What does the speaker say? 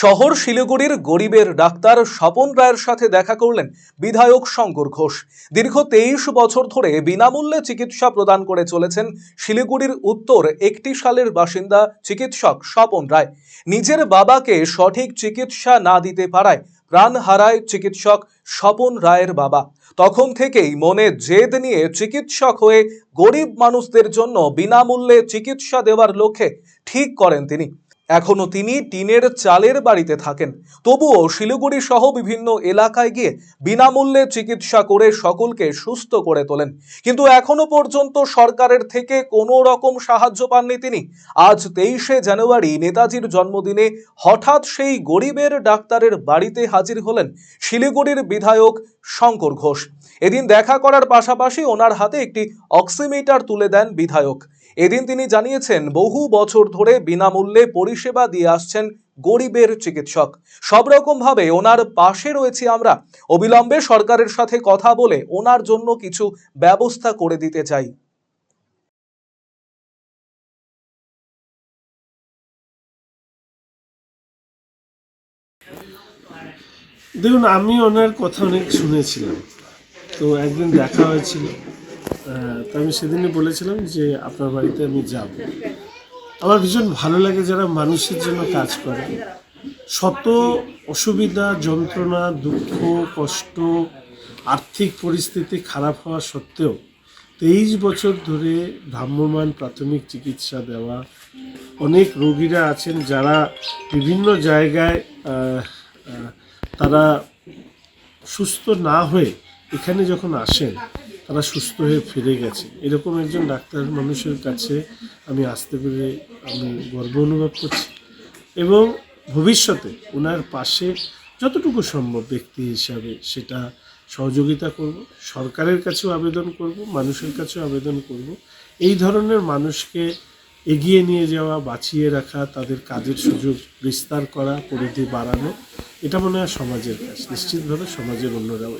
শহর শিলিগুড়ির গরিবের ডাক্তার স্বপন রায়ের সাথে দেখা করলেন বিধায়ক শঙ্কর ঘোষ। দীর্ঘ তেইশ বছর ধরে বিনামূল্যে চিকিৎসা প্রদান করে চলেছেন শিলিগুড়ির উত্তর একটি সালের বাসিন্দা চিকিৎসক স্বপন রায়। নিজের বাবাকে সঠিক চিকিৎসা না দিতে পারায় প্রাণ হারায় চিকিৎসক স্বপন রায়ের বাবা। তখন থেকেই মনে জেদ নিয়ে চিকিৎসক হয়ে গরিব মানুষদের জন্য বিনামূল্যে চিকিৎসা দেওয়ার লক্ষ্যে ঠিক করেন তিনি। এখনও তিনি টিনের চালের বাড়িতে থাকেন। তবুও শিলিগুড়ি সহ বিভিন্ন এলাকায় গিয়ে বিনামূল্যে চিকিৎসা করে সকলকে সুস্থ করে তোলেন। কিন্তু এখনও পর্যন্ত সরকারের থেকে কোনো রকম সাহায্য পাননি তিনি। আজ তেইশে জানুয়ারি নেতাজির জন্মদিনে হঠাৎ সেই গরিবের ডাক্তারের বাড়িতে হাজির হলেন শিলিগুড়ির বিধায়ক শঙ্কর ঘোষ। এদিন দেখা করার পাশাপাশি ওনার হাতে একটি অক্সিমিটার তুলে দেন বিধায়ক। এদিন তিনি জানিয়েছেন, বহু বছর ধরে বিনামূল্যে পরিষেবা দিয়ে আসছেন গরিবের চিকিৎসক। সব রকম ভাবে ওনার পাশে রয়েছি আমরা। অবিলম্বে সরকারের সাথে কথা বলে ওনার জন্য কিছু ব্যবস্থা করে দিতে চাই। দেখুন, আমি ওনার কথা অনেক শুনেছিলাম। তো একদিন দেখা হয়েছিল। তো আমি সেদিনই বলেছিলাম যে আপনার বাড়িতে আমি যাব। আমার ভীষণ ভালো লাগে যারা মানুষের জন্য কাজ করে। শত অসুবিধা, যন্ত্রণা, দুঃখ, কষ্ট, আর্থিক পরিস্থিতি খারাপ হওয়া সত্ত্বেও তেইশ বছর ধরে ভ্রাম্যমান প্রাথমিক চিকিৎসা দেওয়া অনেক রোগীরা আছেন যারা বিভিন্ন জায়গায় তারা সুস্থ না হয়ে এখানে যখন আসেন তারা সুস্থ হয়ে ফিরে গেছে। এরকম একজন ডাক্তার মানুষের কাছে আমি আসতে পেরে আমি গর্ব অনুভব করছি এবং ভবিষ্যতে ওনার পাশে যতটুকু সম্ভব ব্যক্তি হিসাবে সেটা সহযোগিতা করব, সরকারের কাছেও আবেদন করব, মানুষের কাছেও আবেদন করব। এই ধরনের মানুষকে এগিয়ে নিয়ে যাওয়া, বাঁচিয়ে রাখা, তাদের কাজের সুযোগ বিস্তার করা, পরিধি বাড়ানো, এটা মনে হয় সমাজের কাজ। নিশ্চিতভাবে সমাজের অন্যরাও